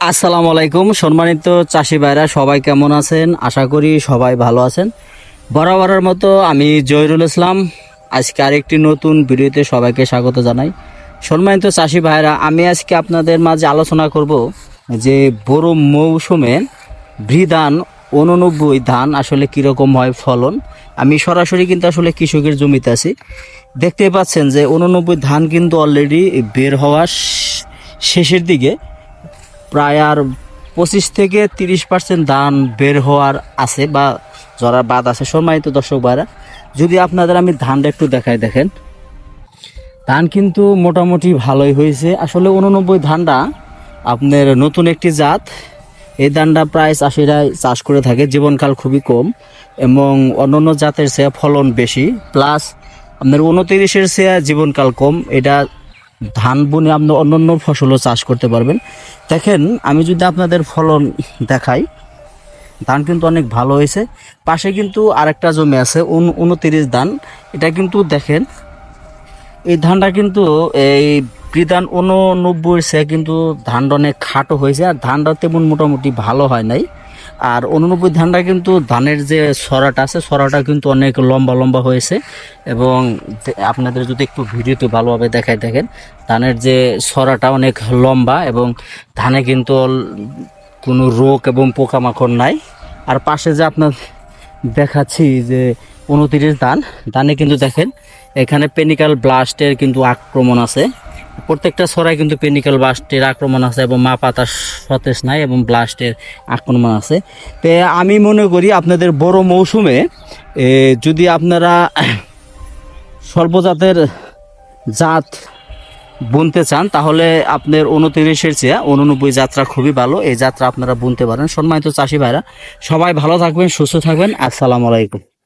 আসসালামু আলাইকুম। সম্মানিত চাষি ভাইরা, সবাই কেমন আছেন? আশা করি সবাই ভালো আছেন। বরাবরের মতো আমি জহিরুল ইসলাম। আজকে আরেকটি নতুন ভিডিওতে সবাইকে স্বাগত জানাই। সম্মানিত চাষি ভাইরা, আমি আজকে আপনাদের মাঝে আলোচনা করব যে বড় মৌসুমে বৃধান উননব্বই ধান আসলে কীরকম হয় ফলন। আমি সরাসরি কিন্তু আসলে কৃষকের জমিতে আছি। দেখতে পাচ্ছেন যে উননব্বই ধান কিন্তু অলরেডি বের হওয়া শ- শেষের দিকে। প্রায় আর পঁচিশ থেকে তিরিশ পার্সেন্ট ধান বের হওয়ার আছে বা জরার বাদ আছে, সম্মানিত দর্শক ভাইরা, যদি আপনাদের আমি ধানটা একটু দেখাই দেখেন। ধান কিন্তু মোটামুটি ভালোই হয়েছে। আসলে উননব্বই ধানটা আপনার নতুন একটি জাত। এই ধানটা প্রায় চাষিরা চাষ করে থাকে, জীবনকাল খুবই কম এবং অন্যান্য জাতের চেয়ে ফলন বেশি। প্লাস আপনার উনতিরিশের চেয়ে জীবনকাল কম। এটা ধান বুনে আপনি অন্যান্য ফসলও চাষ করতে পারবেন। দেখেন, আমি যদি আপনাদের ফলন দেখাই, ধান কিন্তু অনেক ভালো হয়েছে। পাশে কিন্তু আরেকটা জমি আছে, উন- উনতিরিশ ধান। এটা কিন্তু দেখেন, এই ধানটা কিন্তু এই বিধান উননব্বই সে কিন্তু ধানটা অনেক খাটো হয়েছে, আর ধানটা তেমন মোটামুটি ভালো হয় নাই। আর উননব্বই ধানটা কিন্তু ধানের যে সরাটা আছে, সরাটা কিন্তু অনেক লম্বা লম্বা হয়েছে। এবং আপনাদের যদি একটু ভিডিওতে ভালোভাবে দেখায় দেখেন, ধানের যে সরাটা অনেক লম্বা এবং ধানে কিন্তু কোনো রোগ এবং পোকামাকড় নাই। আর পাশে যে আপনার দেখাচ্ছি যে উনতিরিশ ধান, ধানে কিন্তু দেখেন, এখানে পেনিক্যাল ব্লাস্টের কিন্তু আক্রমণ আছে। প্রত্যেকটা ছড়ায় কিন্তু পেনিক্যাল ব্লাস্টের আক্রমণ আছে এবং মা পাতা সতেজ নাই এবং ব্লাস্টের আক্রমণ আছে। তো আমি মনে করি আপনাদের বড় মৌসুমে যদি আপনারা সর্বজাতের জাত বুনতে চান, তাহলে আপনার উনতিরিশের চেয়ে উননব্বই যাত্রা খুবই ভালো। এই যাত্রা আপনারা বুনতে পারেন। সম্মানিত চাষি ভাইরা, সবাই ভালো থাকবেন, সুস্থ থাকবেন। আসসালামু আলাইকুম।